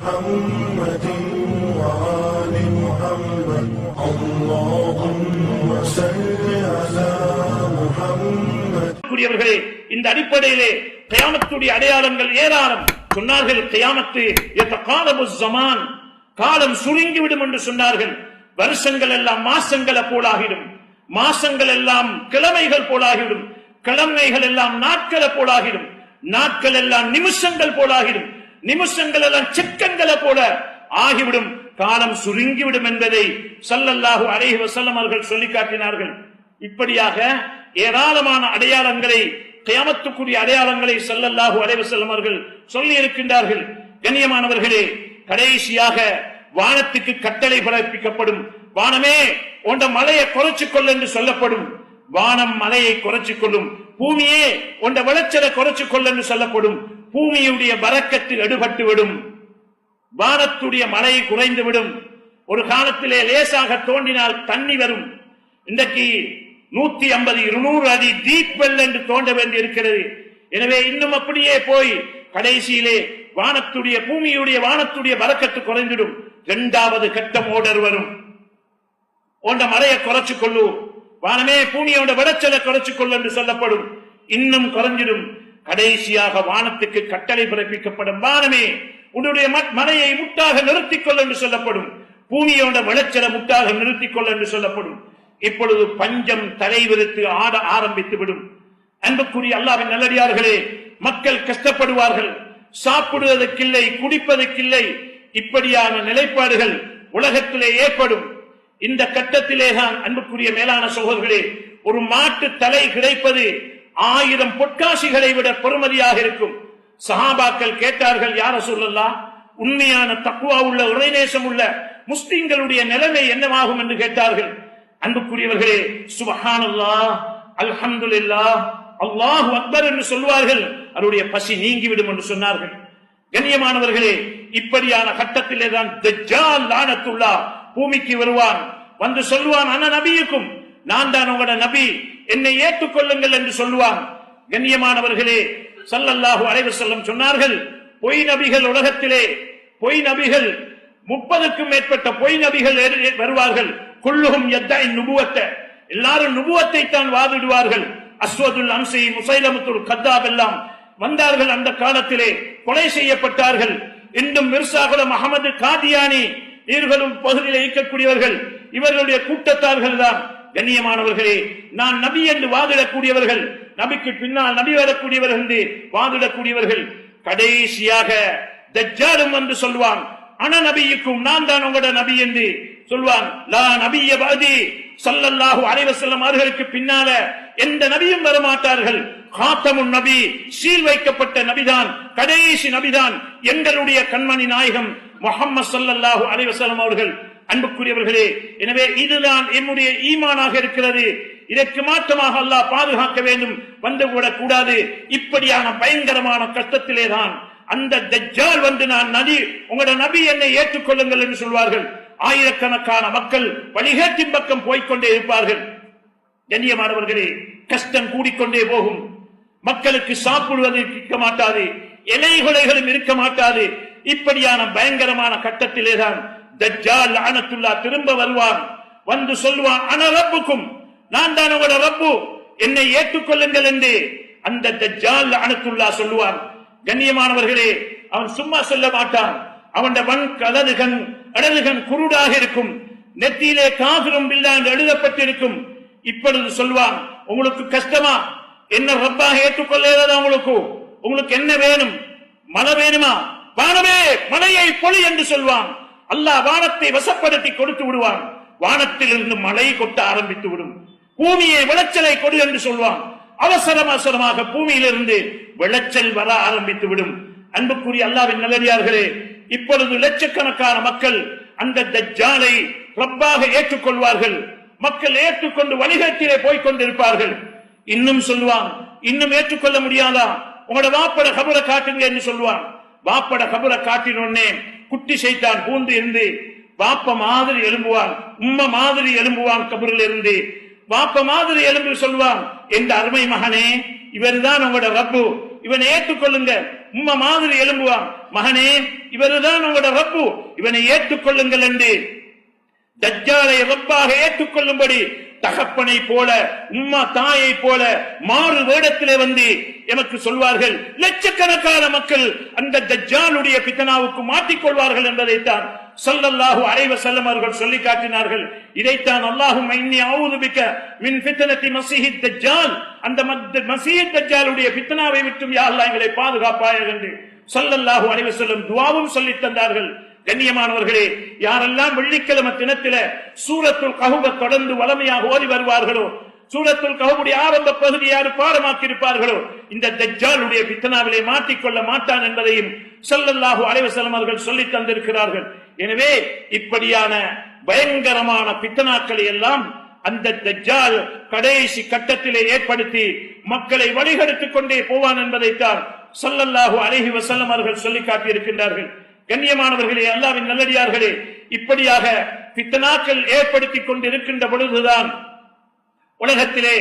محمد وآل محمد اللهم صل على محمد கூடியவர்களே இந்த அடிப்படையிலே கயாமத்துடைய அடையாளங்கள் ஏராளம் சொன்னார்கள் கயாமத்து காலமு ஜமான் காலம் சுருங்கிவிடும் என்று சொன்னார்கள் வருஷங்கள் எல்லாம் மாசங்களை போலாகிடும் மாசங்கள் எல்லாம் கிழமைகள் போலாகிடும் கிழமைகள் எல்லாம் நாட்களை போலாகிடும் நாட்கள் எல்லாம் நிமிஷங்கள் போலாகிடும் நிமிஷங்கள் எல்லாம் செக்கங்களை போல ஆகிவிடும். காலம் சுருங்கிவிடும் என்பதை சல்லல்லாஹு அலைஹி வசல்லம் அவர்கள் சொல்லி காட்டினார்கள். இப்படியாக ஏராளமான அடையாளங்களை கியாமத்துக்குரிய அடையாளங்களை சல்லல்லாஹு அலைஹி வசல்லம் அவர்கள் சொல்லி இருக்கின்றார்கள். கண்ணியமானவர்களே கடைசியாக வானத்துக்கு கட்டளை பிறப்பிக்கப்படும். வானமே உண்ட மலையை குறைச்சிக்கொள் என்று சொல்லப்படும். வானம் மலையை குறைச்சிக் கொள்ளும் பூமியே உண்ட விளைச்சலை குறைச்சுக் கொள்ள என்று சொல்லப்படும். பூமியுடைய வரக்கத்தில் எடுபட்டு விடும். வானத்துடைய மழை குறைந்து விடும். ஒரு காலத்திலே லேசாக தோண்டினால் தண்ணி வரும். இன்றைக்கு நூத்தி ஐம்பது இருநூறு அடி தீப்பெல் என்று தோண்ட வேண்டி இருக்கிறது. எனவே இன்னும் அப்படியே போய் கடைசியிலே வானத்துடைய பூமியுடைய வானத்துடைய வரக்கத்து குறைந்துடும் இரண்டாவது கட்டம் ஓடர் வரும். உண்ட மலையை குறைச்சு கொள்ளும் வானமே பூமியோட விளைச்சலை குறைச்சு கொள்ளு என்று சொல்லப்படும். இன்னும் குறைஞ்சிடும். கடைசியாக வானத்துக்கு கட்டளை பிறப்பிக்கப்படும் வானமே உன்னுடைய ம- மலையை முட்டாக நிறுத்திக் கொள்ள என்று சொல்லப்படும். பூமியோட விளைச்சலை முட்டாக நிறுத்திக் கொள்ள என்று சொல்லப்படும். இப்பொழுது பஞ்சம் தலைவிரித்து ஆட ஆரம்பித்து விடும். அன்புக்குரிய அல்லாவின் நல்லடியார்களே மக்கள் கஷ்டப்படுவார்கள். சாப்பிடுவதற்கில்லை குடிப்பதற்கில்லை. இப்படியான நிலைப்பாடுகள் உலகத்திலே ஏற்படும். இந்த கட்டத்திலே தான் அன்புக்குரிய மேலான சோகர்களே ஒரு மாட்டு தலை கிடைப்பது ஆயிரம் பொற்காசிகளை விட பெறுமதியாக இருக்கும். சஹாபாக்கள் கேட்டார்கள் யார சொல்லலாம் உண்மையான தக்குவா உள்ள உரைநேசம் உள்ள முஸ்லிம்களுடைய நிலைமை என்னவாகும்? என்று கேட்டார்கள். அன்புக்குரியவர்களே சுபஹானல்லா அல்ஹம்துலில்லாஹ் அல்லாஹு அக்பர் என்று சொல்வார்கள். அவருடைய பசி நீங்கிவிடும் என்று சொன்னார்கள். கண்ணியமானவர்களே இப்படியான கட்டத்திலே தான் தஜ்ஜால் லானத்துல்லா பூமிக்கு வருவான். வந்து சொல்லுவான் அண்ணன் நபியுக்கும் நான் தான் உங்களோட நபி. என்னை ஏற்றுக்கொள்ளுங்கள் என்று சொல்லுவான் கண்ணியமானவர்களே சல்லல்லாஹு அலைவு செல்லம் சொன்னார்கள் பொய் நபிகள் உலகத்திலே பொய் நபிகள் முப்பதுக்கும் மேற்பட்ட பொய் நபிகள் வருவார்கள். குள்ளுகும் எத்தாய் நுபுவத்தை. எல்லாரும் நுபுவத்தை தான் வாதிடுவார்கள். அஸ்வதுல் அம்சி முசைலமுத்துல் கத்தாப் எல்லாம் வந்தார்கள் அந்த காலத்திலே கொலை செய்யப்பட்டார்கள். இன்னும் மிர்சாகுலம் அகமது காதியானி இவர்களும் பகுதியில் இருக்கக்கூடியவர்கள். இவர்களுடைய கூட்டத்தார்கள் தான் கண்ணியமானவர்களே நான் நபி என்று வாதிடக்கூடியவர்கள் நபிக்கு பின்னால் நபி வரக்கூடியவர்கள் என்று வாதிடக்கூடியவர்கள் கடைசியாக தஜ்ஜாலும் என்று சொல்வான் அன நபியுக்கும் நான் தான் உங்களோட நபி என்று சொல்வான். லா நபிய பாதி சல்லல்லாஹு அலைஹி வஸல்லம் அவர்களுக்கு பின்னால எந்த நபியும் வரமாட்டார்கள். காத்தமுன் நபி சீல் வைக்கப்பட்ட நபிதான் கடைசி நபிதான் எங்களுடைய கண்மணி நாயகம் முஹம்மது ஸல்லல்லாஹு அலைஹி வஸல்லம் அவர்கள். அன்புக்குரியவர்களே எனவே இதுதான் என்னுடைய ஈமானாக இருக்கிறது. இதற்கு மாற்றமாக அல்லாஹ் பாதுகாக்க வேண்டும். வந்து கூடாது இப்படியான பயங்கரமான கஷ்டத்திலே தான் அந்த தஜ்ஜால் வந்து நான் நதி உங்களோட நபி என்னை ஏற்றுக்கொள்ளுங்கள் என்று சொல்வார்கள். ஆயிரக்கணக்கான மக்கள் வழிகேட்டின் பக்கம் போய்கொண்டே இருப்பார்கள். கண்ணியமானவர்களே கஷ்டம் கூடிக்கொண்டே போகும். மக்களுக்கு சாப்பிடுவது இருக்க மாட்டாது. எலை கொலைகளும் இருக்க மாட்டாது. இப்படியான பயங்கரமான கட்டத்திலேதான் தஜ்ஜால் அனத்துல்லா திரும்ப வருவான். வந்து சொல்லுவான் அன ரப்புக்கும்? நான் தான் உங்களோட ரப்பு. என்னை ஏற்றுக்கொள்ளுங்கள் என்று அந்த தஜ்ஜால் அனத்துல்லா சொல்லுவான். கண்ணியமானவர்களே அவன் சும்மா சொல்ல மாட்டான். அவன் வன் கலதுகன் அடலுகன் குருடாக இருக்கும். நெத்தியிலே காபிரும் பில்லா என்று எழுதப்பட்டிருக்கும். இப்பொழுது சொல்வான் உங்களுக்கு கஷ்டமா? என்ன ரப்பாக ஏற்றுக்கொள்ளதா உங்களுக்கு? உங்களுக்கு என்ன வேணும்? மழை வேணுமா? வானமே மழையை பொழி என்று சொல்வான். அல்லாஹ் வானத்தை வசப்படுத்தி கொடுத்து விடுவான். வானத்தில் இருந்து மழை கொட்ட ஆரம்பித்து விடும். பூமியை விளைச்சலை கொடு என்று சொல்வான். அவசரம் அவசரமாக பூமியிலிருந்து விளைச்சல் வர ஆரம்பித்து விடும். அன்புக்குரிய அல்லாவின் நல்லடியார்களே இப்பொழுது லட்சக்கணக்கான மக்கள் அந்த தஜ்ஜாலை ரப்பாக ஏற்றுக்கொள்வார்கள். மக்கள் ஏற்றுக்கொண்டு வணிகத்திலே போய்க் கொண்டிருப்பார்கள். இன்னும் சொல்லுவான் இன்னும் ஏற்றுக்கொள்ள முடியாதா? உங்களோட வாப்பட கபரை காட்டுங்க என்று சொல்லுவான் வாப்பட கபரை காட்டினோடனே குட்டி செய்தான் பூந்து இருந்து வாப்ப மாதிரி எழும்புவான் உம்ம மாதிரி எழும்புவான் கபரில் இருந்து. வாப்ப மாதிரி எழும்பி சொல்வான் எந்த அருமை மகனே இவர்தான் உங்களோட ரப்பு. இவனை ஏற்றுக்கொள்ளுங்க. உம்ம மாதிரி எழும்புவான் மகனே இவருதான் உங்களோட ரப்பு. இவனை ஏற்றுக்கொள்ளுங்கள் என்று. தஜ்ஜாலை ரப்பாக ஏற்றுக்கொள்ளும்படி தகப்பனை போல உம்மா தாயை போல மாறு வேடத்திலே வந்து எமக்கு சொல்வார்கள் லட்சக்கணக்கான மக்கள் அந்த தஜ்ஜாலுடைய பித்தனாவுக்கு மாட்டிக்கொள்வார்கள் என்பதைத்தான் சொல்லல்லாஹு அலைஹி செல்லும் அவர்கள் சொல்லி காட்டினார்கள். இதைத்தான் அல்லாஹும் இன்னி பிக்க மின் பித்தனத்தி மசீஹித் தஜ்ஜால் அந்த மசீஹித் மஸீஹித் தஜ்ஜாலுடைய பித்தனாவை விட்டும் யாரெல்லாம் எங்களை பாதுகாப்பாய என்று சொல்லல்லாஹு அலைஹி செல்லும் துவாவும் சொல்லி தந்தார்கள். கண்ணியமானவர்களே யாரெல்லாம் வெள்ளிக்கிழமை தினத்தில சூரத்துள் கஹுப தொடர்ந்து வளமையாக ஓதி வருவார்களோ சூரத்துள் கஹுடைய ஆரம்ப பகுதி யாரு பாடமாக்கி இருப்பார்களோ இந்த தஜ்ஜாலுடைய பித்தனாவிலே மாட்டிக்கொள்ள மாட்டான் என்பதையும் ஸல்லல்லாஹு அலைவசலம் அவர்கள் சொல்லி தந்திருக்கிறார்கள். எனவே இப்படியான பயங்கரமான பித்தனாக்களை எல்லாம் அந்த தஜ்ஜால் கடைசி கட்டத்திலே ஏற்படுத்தி மக்களை வழிகெடுத்துக் கொண்டே போவான் என்பதைத்தான் ஸல்லல்லாஹு அலைஹி வசல்லம் அவர்கள் சொல்லி காட்டியிருக்கின்றார்கள். கண்ணியமானவர்களே அல்லாவின் நல்லடியார்களே இப்படியாக பித்தனாக்கள் ஏற்படுத்திக் கொண்டிருக்கின்ற பொழுதுதான் உலகத்திலே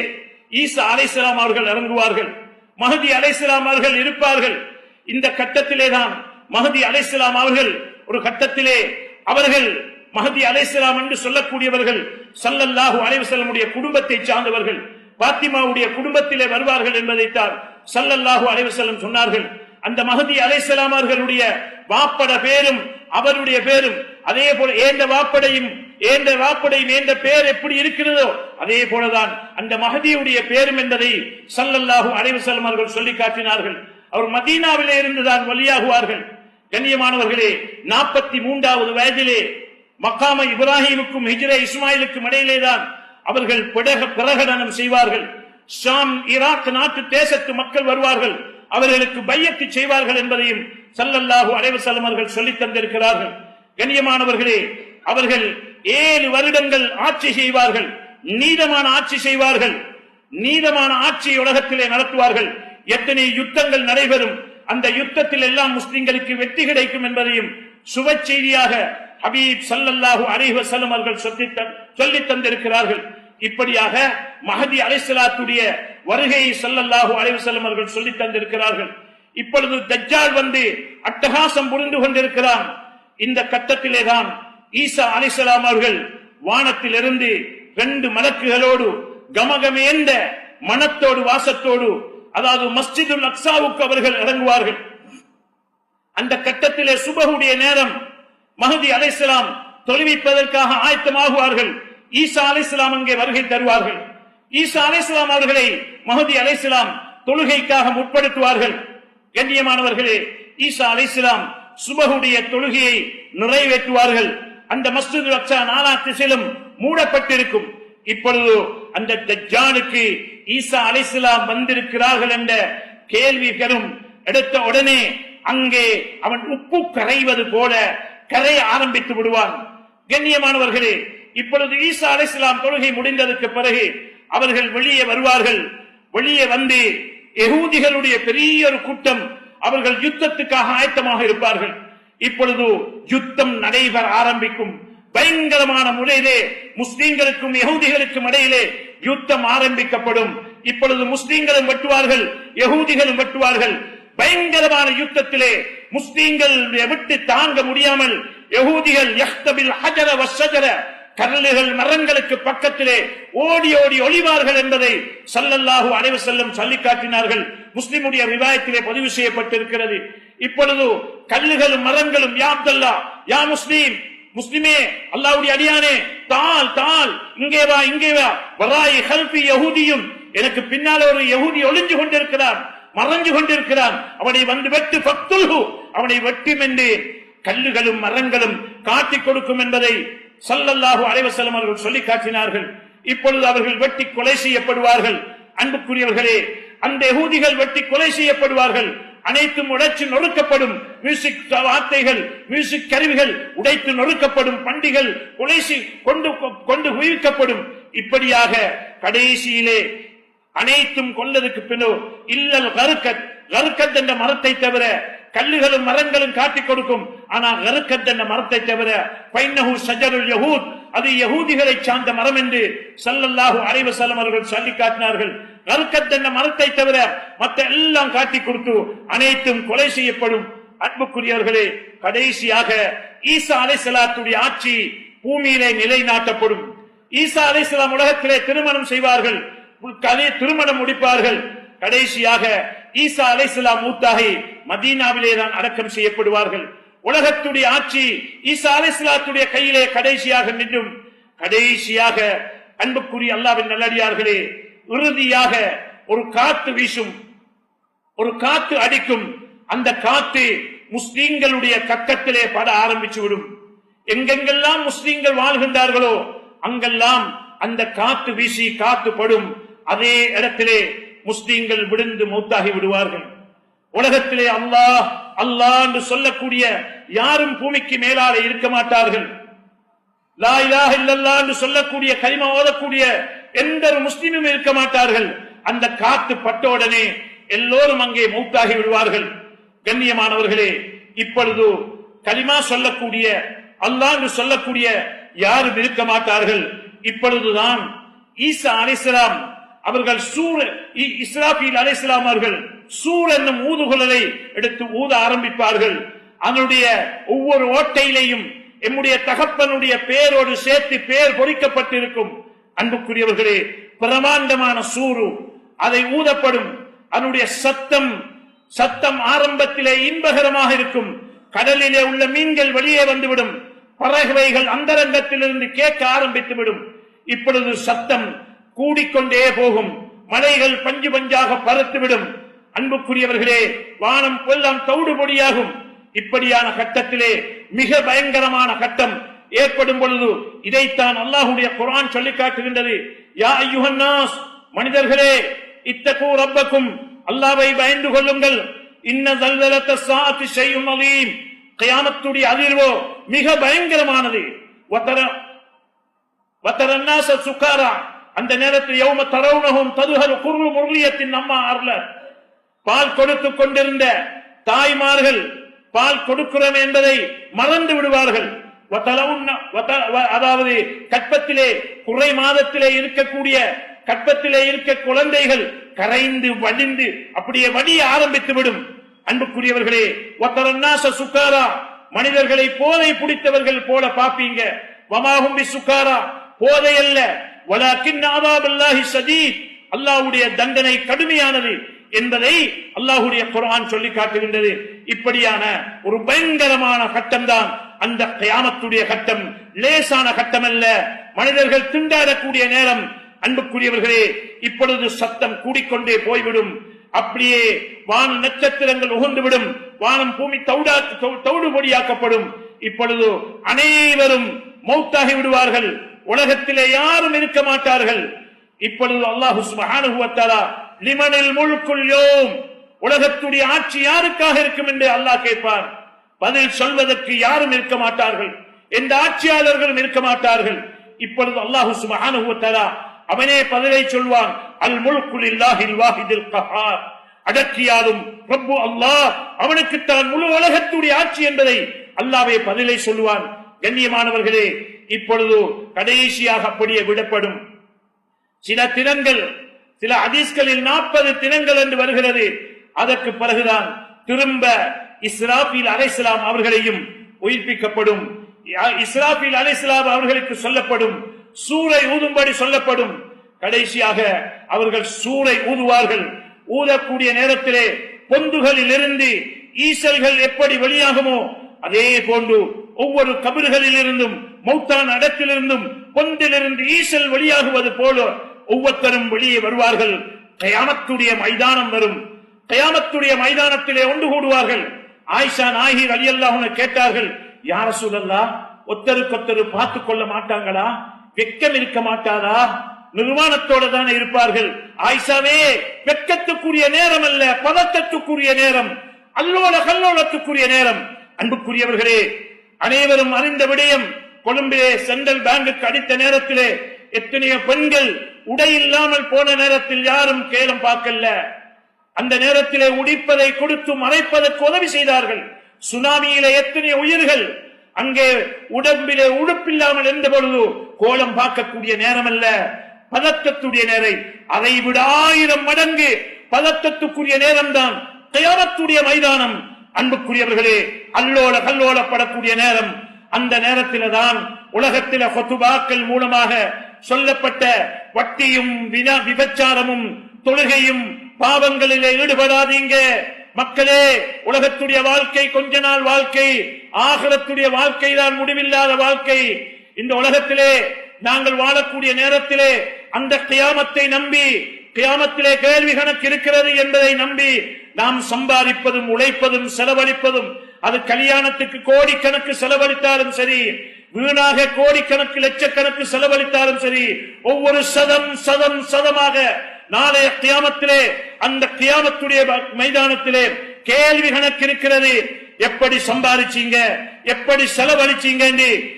ஈசா அலைசலாம் அவர்கள் இறங்குவார்கள். மகதி அலைசலாம் அவர்கள் இருப்பார்கள். இந்த கட்டத்திலே தான் மகதி அலைசலாம் அவர்கள் ஒரு கட்டத்திலே அவர்கள் மகதி அலைசலாம் என்று சொல்லக்கூடியவர்கள் சல்லல்லாஹு அலைவசலமுடைய குடும்பத்தை சார்ந்தவர்கள் பாத்திமாவுடைய குடும்பத்திலே வருவார்கள் என்பதைத்தான் சல்லல்லாஹு அலைவசலம் சொன்னார்கள். அந்த மகதி அலைசலாம் அவர்களுடைய வாப்பட பேரும் அவருடைய பேரும் அதே போல ஏந்த வாப்படையும் ஏந்த வாப்படையும் ஏந்த பேர் எப்படி இருக்கிறதோ அதே போலதான் அந்த மகதியுடைய பேரும் என்பதை சல்லல்லாஹு அலைவசல்லம் அவர்கள் சொல்லி காட்டினார்கள். அவர் மதீனாவிலே இருந்துதான் வழியாகுவார்கள் கண்ணியமானவர்களே நாற்பத்தி மூன்றாவது வயதிலே மக்காம இப்ராஹிமுக்கும் ஹிஜ்ரே இஸ்மாயிலுக்கும் இடையிலேதான் அவர்கள் பிரகடனம் செய்வார்கள். ஷாம் ஈராக் நாட்டு தேசத்து மக்கள் வருவார்கள். அவர்களுக்கு பையத்து செய்வார்கள் என்பதையும் சல்லல்லாஹு அலைஹி வஸல்லம் அவர்கள் சொல்லித் தந்திருக்கிறார்கள். கண்ணியமானவர்களே அவர்கள் ஏழு வருடங்கள் ஆட்சி செய்வார்கள் நீதமான ஆட்சி செய்வார்கள் நீதமான ஆட்சி உலகத்திலே நடத்துவார்கள். எத்தனை யுத்தங்கள் நடைபெறும் அந்த யுத்தத்தில் எல்லாம் முஸ்லிம்களுக்கு வெற்றி கிடைக்கும் என்பதையும் சுப செய்தியாக ஹபீப் சல்லல்லாஹு அலைஹி வஸல்லம் அவர்கள் சொல்லித் சொல்லித் தந்திருக்கிறார்கள். இப்படியாக மகதி அலைசலாத்துடைய வருகையை ஸல்லல்லாஹு அலைவசல்லம் அவர்கள் சொல்லி தந்திருக்கிறார்கள். இப்பொழுது தஜ்ஜால் வந்து அட்டகாசம் புரிந்து கொண்டிருக்கிறான். இந்த கட்டத்திலே தான் ஈசா அலிசலாம் அவர்கள் வானத்திலிருந்து ரெண்டு மலக்குகளோடு கமகமேந்த மனத்தோடு வாசத்தோடு அதாவது மஸ்ஜிதுல் அக்சாவுக்கு அவர்கள் இறங்குவார்கள். அந்த கட்டத்திலே சுபகுடைய நேரம் மகதி அலைசலாம் தொழுவிப்பதற்காக ஆயத்தமாகுவார்கள். ஈசா அலைஹிஸ்ஸலாம் அங்கே வருகை தருவார்கள். ஈசா அலைஹிஸ்ஸலாம் அவர்களை மஹதி இஸ்லாம் தொழுகைக்காக முற்படுத்துவார்கள். கண்ணியமானவர்களே ஈசா அலைஹிஸ்ஸலாம் சுபகுடைய தொழுகையை நிறைவேற்றுவார்கள். அந்த மஸ்ஜிது அக்ஸா நாலா திசையிலும் மூடப்பட்டிருக்கும். இப்பொழுது அந்த தஜானுக்கு ஈசா அலைஹிஸ்ஸலாம் வந்திருக்கிறார்கள் என்ற கேள்வி பெறும் எடுத்த உடனே அங்கே அவன் உப்பு கரைவது போல கரைய ஆரம்பித்து விடுவான். கண்ணியமானவர்களே இப்பொழுது ஈசா அலைஹிஸ்ஸலாம் தொழுகை முடிந்ததற்கு பிறகு அவர்கள் வெளியே வருவார்கள். வெளியே வந்து யகூதிகளுடைய பெரிய ஒரு கூட்டம் அவர்கள் யுத்தத்துக்காக ஆயத்தமாக இருப்பார்கள். இப்பொழுது யுத்தம் நடைபெற ஆரம்பிக்கும். பயங்கரமான முறையிலே முஸ்லீம்களுக்கும் யகூதிகளுக்கும் இடையிலே யுத்தம் ஆரம்பிக்கப்படும். இப்பொழுது முஸ்லீம்களும் வெட்டுவார்கள் யகூதிகளும் வெட்டுவார்கள். பயங்கரமான யுத்தத்திலே முஸ்லீம்கள் விட்டு தாங்க முடியாமல் யகூதிகள் கடல்கள் மரங்களுக்கு பக்கத்திலே ஓடி ஓடி ஒளிவார்கள் என்பதை சல்லல்லாஹு அலைஹி செல்லும் சொல்லி காட்டினார்கள் முஸ்லிமுடைய விவாயத்திலே பதிவு செய்யப்பட்டிருக்கிறது. இப்பொழுது கல்லுகளும் மரங்களும் யா தல்லா யா முஸ்லீம் முஸ்லிமே அல்லாவுடைய அடியானே தால் தால் இங்கே வா இங்கே வா வராய் ஹல்பி யகுதியும் எனக்கு பின்னால் ஒரு யகுதி ஒளிஞ்சு கொண்டிருக்கிறான் மறைஞ்சு கொண்டிருக்கிறான் அவனை வந்து வெட்டு பக்துல்ஹு அவனை வெட்டும் என்று கல்லுகளும் மரங்களும் காட்டிக் கொடுக்கும் என்பதை சல்லல்லாஹு அலைவசல்லம் அவர்கள் சொல்லி காட்டினார்கள். இப்பொழுது அவர்கள் வெட்டி கொலை செய்யப்படுவார்கள். அன்புக்குரியவர்களே அந்த எகூதிகள் வெட்டி கொலை செய்யப்படுவார்கள். அனைத்தும் உடைச்சு நொறுக்கப்படும். மியூசிக் வார்த்தைகள் மியூசிக் கருவிகள் உடைத்து நொறுக்கப்படும். பண்டிகள் கொலை கொண்டு கொண்டு குவிக்கப்படும் இப்படியாக கடைசியிலே அனைத்தும் கொண்டதுக்கு பின்னோ இல்லல் கருக்கத் கருக்கத் என்ற மரத்தை தவிர கல்லுகளும் மரங்களும் காட்டிக் கொடுக்கும். ஆனா கருக்கத் என்ற மரத்தை தவிர பைன்னஹு ஷஜருல் யஹூத் அது யகூதிகளை சார்ந்த மரம் என்று ஸல்லல்லாஹு அலைஹி வஸல்லம் அவர்கள் சொல்லி காட்டினார்கள். கற்கத் என்ற மரத்தை தவிர மற்ற எல்லாம் காட்டி கொடுத்து அனைத்தும் கொலை செய்யப்படும். அன்புக்குரியவர்களே கடைசியாக ஈசா அலைசலாத்துடைய ஆட்சி பூமியிலே நிலைநாட்டப்படும். ஈசா அலைசலாம் உலகத்திலே திருமணம் செய்வார்கள். திருமணம் முடிப்பார்கள். கடைசியாக ஈசா அலைஹிஸ்ஸலாம் மூத்தாகி மதீனாவிலே தான் அடக்கம் செய்யப்படுவார்கள். உலகத்துடைய ஆட்சி ஈசா அலைஹிஸ்ஸலாத்துடைய கையிலே கடைசியாக நின்றும். கடைசியாக அன்புக்குரிய அல்லாவின் நல்லடியார்களே இறுதியாக ஒரு காத்து வீசும் ஒரு காத்து அடிக்கும். அந்த காத்து முஸ்லீம்களுடைய கக்கத்திலே பட ஆரம்பிச்சு விடும். எங்கெங்கெல்லாம் முஸ்லீம்கள் வாழ்கின்றார்களோ அங்கெல்லாம் அந்த காத்து வீசி காத்து படும் அதே இடத்திலே முஸ்லீம்கள் விழுந்து மூத்தாகி விடுவார்கள். உலகத்திலே அல்லாஹ் அல்லாஹ் என்று சொல்லக்கூடிய யாரும் பூமிக்கு மேலாலே இருக்க மாட்டார்கள். லா இலாஹ இல்லல்லாஹ் என்று சொல்லக்கூடிய கலிமா ஓதக்கூடிய எந்த ஒரு முஸ்லிமும் இருக்க மாட்டார்கள். அந்த காத்து பட்ட உடனே எல்லோரும் அங்கே மௌத்தாகி விடுவார்கள். கண்ணியமானவர்களே இப்பொழுது கலிமா சொல்லக்கூடிய அல்லாண்டு என்று சொல்லக்கூடிய யாரும் இருக்க மாட்டார்கள். இப்பொழுதுதான் ஈசா அலைஹிஸ்ஸலாம் அவர்கள் சூர் இ- இஸ்ராபீல் அவர்கள் சூர் என்னும் ஊதுகுழலை எடுத்து ஊத ஆரம்பிப்பார்கள். அதனுடைய ஒவ்வொரு ஓட்டையிலையும் எம்முடைய தகப்பனுடைய பேரோடு சேர்த்து பேர் பொறிக்கப்பட்டிருக்கும். அன்புக்குரியவர்களே பிரமாண்டமான சூறு. அதை ஊதப்படும். அதனுடைய சத்தம் சத்தம் ஆரம்பத்திலே இன்பகரமாக இருக்கும். கடலிலே உள்ள மீன்கள் வெளியே வந்துவிடும். பறவைகள் அந்தரங்கத்திலிருந்து கேட்க ஆரம்பித்துவிடும். இப்பொழுது சத்தம் கூடிக்கொண்டே போகும். மலைகள் பஞ்சு பஞ்சாக பறத்துவிடும் அன்புக்குரியவர்களே வானம் கொல்லம் தவிடு பொடியாகும் இப்படியான கட்டத்திலே மிக பயங்கரமான கட்டம் ஏற்படும் பொழுது இதைத்தான் அல்லாஹுடைய குரான் சொல்லி காட்டுகின்றது. யா ஐயுஹன்னாஸ் மனிதர்களே இத்தகூ ரப்பக்கும் அல்லாவை பயந்து கொள்ளுங்கள். இன்ன தல்தலத்த சாத்தி செய்யும் அலீம். கயாமத்துடைய அதிர்வோ மிக பயங்கரமானது. வத்தர வத்தரன்னாச சுக்காரா அந்த நேரத்தில் யௌம தரவுனகும் ததுஹரு குரு முரளியத்தின் அம்மா அருள. பால் கொடுத்துக் கொண்டிருந்த தாய்மார்கள் பால் கொடுக்கிறோம் என்பதை மறந்து விடுவார்கள். அதாவது கற்பத்திலே குறை மாதத்திலே இருக்கக்கூடிய கற்பத்திலே இருக்க குழந்தைகள் கரைந்து வடிந்து அப்படியே வடிய ஆரம்பித்து விடும். அன்புக்குரியவர்களே ஒத்தரன்னாச சுக்காரா மனிதர்களை போதை பிடித்தவர்கள் போல பாப்பீங்க. வமாஹும்பி சுக்காரா போதை அல்ல. வலாக்கின் சதீத் தண்டனை கடுமையானது என்பதை அல்லாஹுடைய குரான் சொல்லி காட்டுகின்றது. இப்படியான ஒரு பயங்கரமான கட்டம்தான் அந்த கயாமத்துடைய கட்டம். லேசான கட்டம் அல்ல மனிதர்கள் திண்டாடக்கூடிய நேரம். அன்புக்குரியவர்களே இப்பொழுது சத்தம் கூடிக்கொண்டே போய்விடும். அப்படியே வான நட்சத்திரங்கள் உகந்துவிடும். வானம் பூமி தௌடா தௌ- தௌடுபொடியாக்கப்படும் இப்பொழுது அனைவரும் மௌத்தாகி விடுவார்கள். உலகத்திலே யாரும் இருக்க மாட்டார்கள். இப்பொழுது அல்லாஹு சுப்ஹானஹு லிமனில் முழுக்குள் யோம் உலகத்துடைய ஆட்சி யாருக்காக இருக்கும் என்று அல்லாஹ் கேட்பான். பதில் சொல்வதற்கு யாரும் இருக்க மாட்டார்கள். எந்த ஆட்சியாளர்களும் இருக்க மாட்டார்கள். இப்பொழுது அல்லாஹு சுப்ஹானஹு அவனே பதிலை சொல்வான். அல் முழுக்குள் லில்லாஹில் வாஹிதில் கஹார். அடக்கியாலும் பிரபு அல்லாஹ் அவனுக்குத்தான் முழு உலகத்துடைய ஆட்சி என்பதை அல்லாவே பதிலை சொல்லுவான். கண்ணியமானவர்களே இப்பொழுது கடைசியாக அப்படியே விடப்படும். சில தினங்கள் சில அதிஸ்களில் நாற்பது தினங்கள் என்று வருகிறது. அதற்கு பிறகுதான் திரும்ப இஸ்ராபில் அலைஹிஸ்ஸலாம் அவர்களையும் உயிர்ப்பிக்கப்படும். இஸ்ராபில் அலைஹிஸ்ஸலாம் அவர்களுக்கு சொல்லப்படும். சூரை ஊதும்படி சொல்லப்படும். கடைசியாக அவர்கள் சூரை ஊதுவார்கள். ஊதக்கூடிய நேரத்திலே பொந்துகளில் இருந்து ஈசல்கள் எப்படி வெளியாகுமோ அதே போன்று ஒவ்வொரு கபிர்களில் இருந்தும் மௌத்தான இடத்திலிருந்தும் பொந்திலிருந்து ஈசல் வெளியாகுவது போல ஒவ்வொருத்தரும் வெளியே வருவார்கள். கயாமத்துடைய மைதானம் வரும். கயாமத்துடைய மைதானத்திலே ஒன்று கூடுவார்கள். ஆயிஷா நாயகி அலியல்லாஹ் கேட்டார்கள் யார சூழல்லா ஒத்தருக்கொத்தரு பார்த்து கொள்ள மாட்டாங்களா? வெக்கம் இருக்க மாட்டாரா? நிர்வாணத்தோட தானே இருப்பார்கள். ஆயிஷாவே வெக்கத்துக்குரிய நேரம் அல்ல பதத்தத்துக்குரிய நேரம். அல்லோல கல்லோலத்துக்குரிய நேரம். அன்புக்குரியவர்களே அனைவரும் அறிந்த விடயம் கொழும்பிலே சென்ட்ரல் பேங்குக்கு அடித்த நேரத்திலே எத்தனையோ பெண்கள் உடை இல்லாமல் போன நேரத்தில் யாரும் கேலம் பார்க்கல. அந்த நேரத்திலே உடிப்பதை கொடுத்து மறைப்பதற்கு உதவி செய்தார்கள். சுனாமியில எத்தனை உயிர்கள் அங்கே உடம்பிலே உடுப்பில்லாமல் இருந்த பொழுது கோலம் பார்க்கக்கூடிய நேரம் அல்ல பதத்தத்துடைய நேரம் அதை விட ஆயிரம் மடங்கு பதத்தத்துக்குரிய நேரம்தான். தயாரத்துடைய மைதானம். அன்புக்குரியவர்களே அல்லோல கல்லோலப்படக்கூடிய நேரம். அந்த நேரத்தில தான் உலகத்தில கொத்துபாக்கள் மூலமாக சொல்லப்பட்ட வட்டியும் வினா விபச்சாரமும் தொழுகையும் பாவங்களிலே ஈடுபடாதீங்க. மக்களே உலகத்துடைய வாழ்க்கை கொஞ்ச நாள் வாழ்க்கை ஆகலத்துடைய வாழ்க்கை தான் முடிவில்லாத வாழ்க்கை. இந்த உலகத்திலே நாங்கள் வாழக்கூடிய நேரத்திலே அந்த கியாமத்தை நம்பி கியாமத்திலே கேள்வி கணக்கு இருக்கிறது என்பதை நம்பி நாம் சம்பாதிப்பதும் உழைப்பதும் செலவழிப்பதும் அது கல்யாணத்துக்கு கோடிக்கணக்கு செலவழித்தாலும் சரி வீணாக கோடிக்கணக்கு லட்சக்கணக்கு செலவழித்தாலும் சரி ஒவ்வொரு சதம் சதம் சதமாக நாளைய கியாமத்திலே அந்த கியாமத்துடைய மைதானத்திலே கேள்வி கணக்கு இருக்கிறது. எப்படி சம்பாதிச்சீங்க எப்படி செலவழிச்சீங்க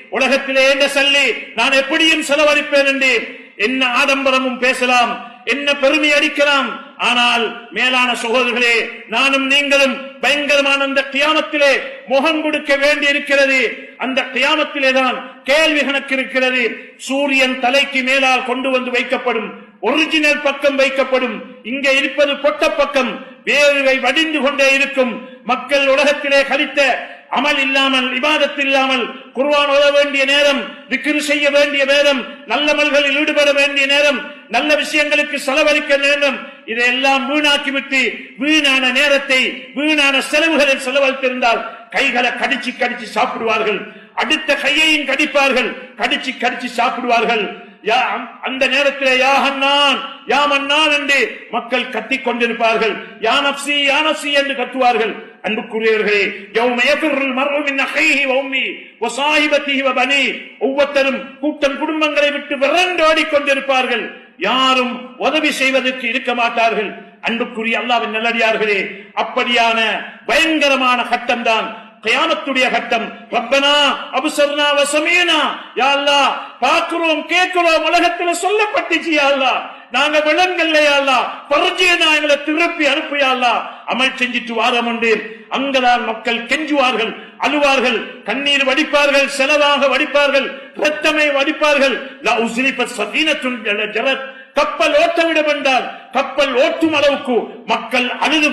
உலகத்திலே என்ன சொல்லி? நான் எப்படியும் செலவழிப்பேன் என்று என்ன ஆடம்பரமும் பேசலாம் என்ன பெருமை அடிக்கலாம் ஆனால் மேலான சகோதரர்களே நானும் நீங்களும் பயங்கரமான அந்த கியாமத்திலே முகம் கொடுக்க வேண்டி இருக்கிறது அந்த கியாமத்திலே தான் கேள்வி கணக்கு இருக்கிறது. சூரியன் தலைக்கு மேலால் கொண்டு வந்து வைக்கப்படும் ஒரிஜினல் பக்கம் வைக்கப்படும் இங்கே இருப்பது பொட்ட பக்கம் வேர்வை வடிந்து கொண்டே இருக்கும். மக்கள் உலகத்திலே கழித்த அமல் இல்லாமல் இபாதத் இல்லாமல் குர்ஆன் ஓத வேண்டிய நேரம் விக்கிரு செய்ய வேண்டிய நேரம் நல்ல மல்களில் ஈடுபட வேண்டிய நேரம் நல்ல விஷயங்களுக்கு செலவழிக்க நேரம் இதையெல்லாம் வீணாக்கிவிட்டு வீணான நேரத்தை வீணான செலவுகளில் செலவழித்திருந்தால் கைகளை கடிச்சு கடிச்சு சாப்பிடுவார்கள். அடுத்த கையையும் கடிப்பார்கள். கடிச்சு கடிச்சு சாப்பிடுவார்கள். யா- அந்த நேரத்தில் யாகன்னான் யாமன்னான் என்று மக்கள் கத்திக் கொண்டிருப்பார்கள். யானப்சி யானப்சி என்று கத்துவார்கள். அன்புக்குரியவர்களே பனி. ஒவ்வொருத்தரும் கூட்டம் குடும்பங்களை விட்டு விரண்டோடி கொண்டிருப்பார்கள் யாரும் உதவி செய்வதற்கு இருக்க மாட்டார்கள். அன்புக்குரிய அல்லாவின் நல்லடியார்களே அப்படியான பயங்கரமான கட்டம்தான் கயாமத்துடைய கட்டம். ரப்பனா அபுசர்னா வசமீனா யா அல்லாஹ் பார்க்கிறோம் கேட்கிறோம் உலகத்துல சொல்லப்பட்டுச்சு யா அல்லாஹ் நாங்க விலங்கல்ல யா அல்லாஹ் எங்களை திருப்பி அனுப்பியா அமல் செஞ்சிட்டு வாரம் உண்டு. அங்கதான் மக்கள் கெஞ்சுவார்கள் அழுவார்கள். கண்ணீர் வடிப்பார்கள் செலவாக வடிப்பார்கள் ரத்தமை வடிப்பார்கள். லா உஸ்ரிபத் கப்பல் ஓட்டவிடம் என்றால் கப்பல் ஓட்டும் அளவுக்கு மக்கள் அழுது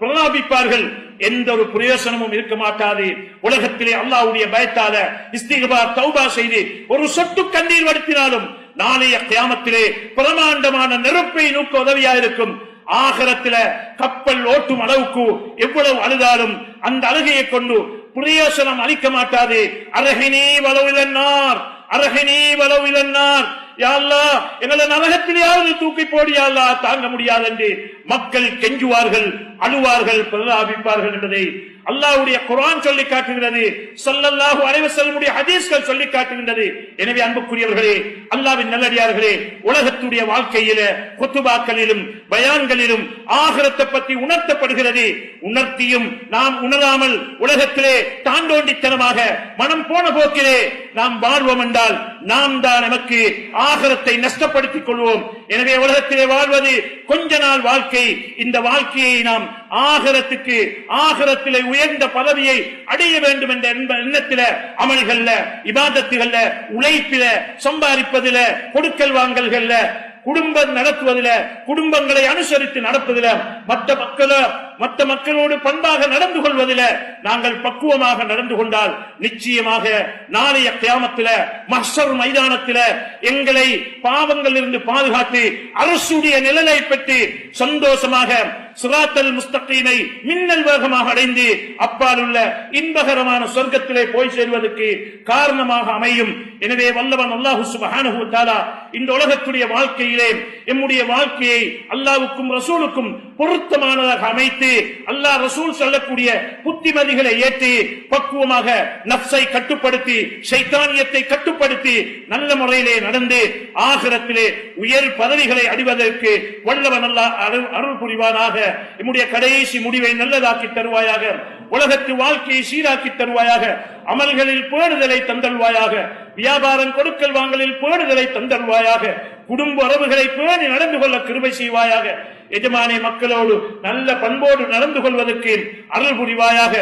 பிரலாபிப்பார்கள். எந்த ஒரு பிரயோசனமும் இருக்க மாட்டாது. உலகத்திலே அல்லாவுடைய பயத்தால இஸ்திகபா தௌபா செய்து ஒரு சொட்டு கண்ணீர் வடித்தினாலும் நாளைய கியாமத்திலே பிரமாண்டமான நெருப்பை நூக்க உதவியா இருக்கும் ஆகரத்தில கப்பல் ஓட்டும் அளவுக்கு எவ்வளவு அழுதாலும் அந்த அழுகையை கொண்டு பிரயோசனம் அளிக்க மாட்டாது. அரகினி வளவிலன்னார் அரகினி வளவிலன்னார் யா எங்களை நரகத்திலேயாவது தூக்கி போடு தாங்க முடியாது என்று மக்கள் கெஞ்சுவார்கள் அழுவார்கள் பிரலாபிப்பார்கள் என்பதை அல்லாவுடைய குரான் சொல்லி காட்டுகிறது சொல்லல்லாஹு அறிவு வஸல்லமுடைய ஹதீஸ்கள் சொல்லி காட்டுகின்றது. எனவே அன்புக்குரியவர்களே அல்லாவின் நல்லடியார்களே உலகத்துடைய வாழ்க்கையில கொத்துபாக்களிலும் பயான்களிலும் ஆகரத்தை பற்றி உணர்த்தப்படுகிறது. உணர்த்தியும் நாம் உணராமல் உலகத்திலே தாண்டோண்டித்தனமாக மனம் போன போக்கிலே நாம் வாழ்வோம் என்றால் நாம் தான் நமக்கு ஆகரத்தை நஷ்டப்படுத்திக் கொள்வோம். எனவே உலகத்திலே வாழ்வது கொஞ்ச நாள் வாழ்க்கை. இந்த வாழ்க்கையை நாம் ஆகரத்துக்கு ஆகரத்திலே உயர்ந்த பதவியை அடைய வேண்டும் என்ற எண்ணத்தில அமல்கள்ல இபாதத்துகள்ல உழைப்பில சம்பாதிப்பதில கொடுக்கல் வாங்கல்கள்ல குடும்பம் நடத்துவதில குடும்பங்களை அனுசரித்து நடப்பதில மற்ற மக்கள மற்ற மக்களோடு பண்பாக நடந்து கொள்வதில நாங்கள் பக்குவமாக நடந்து கொண்டால் நிச்சயமாக நாளைய கியாமத்தில மஹ்ஷர் மைதானத்தில எங்களை பாவங்களில் இருந்து பாதுகாத்து அரசுடைய நிழலை பெற்று சந்தோஷமாக சுராத்தல் முஸ்தகீமை மின்னல் வேகமாக அடைந்து அப்பால் உள்ள இன்பகரமான சொர்க்கத்திலே போய் சேர்வதற்கு காரணமாக அமையும். எனவே வல்லவன் அல்லாஹு சுபஹானஹு இந்த உலகத்துடைய வாழ்க்கையிலே எம்முடைய வாழ்க்கையை அல்லாவுக்கும் ரசூலுக்கும் பொருத்தமானதாக அமைத்து அல்லாஹ் ரசூல் சொல்லக்கூடிய புத்திமதிகளை ஏற்றி பக்குவமாக நப்சை கட்டுப்படுத்தி சைத்தானியத்தை கட்டுப்படுத்தி நல்ல முறையிலே நடந்து ஆகிரத்திலே உயர் பதவிகளை அடைவதற்கு வல்லவன் அல்லா அருள் அருள் புரிவானாக. என்னுடைய கடைசி முடிவை நல்லதாக்கி தருவாயாக உலகத்து வாழ்க்கையை சீராக்கி தருவாயாக அமல்களில் பேணுதலை தந்தல்வாயாக வியாபாரம் கொடுக்கல் வாங்கலில் பேணுதலை தந்தல்வாயாக குடும்ப உறவுகளை பேணி நடந்து கொள்ள கிருபை செய்வாயாக. எஜமானே மக்களோடு நல்ல பண்போடு நடந்து கொள்வதற்கு அருள் புரிவாயாக.